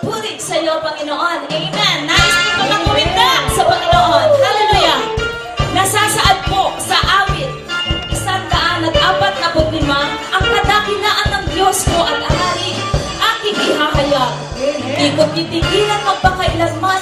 pagpuri sa iyo, Panginoon. Amen. Nais ko pa sa Panginoon. Hallelujah. Nasasaad po sa awit, isang daan at apat na lima, ang kadakilaan ng Diyos ko at hari, aking ihahayag. Di ko titigilan magpakailanman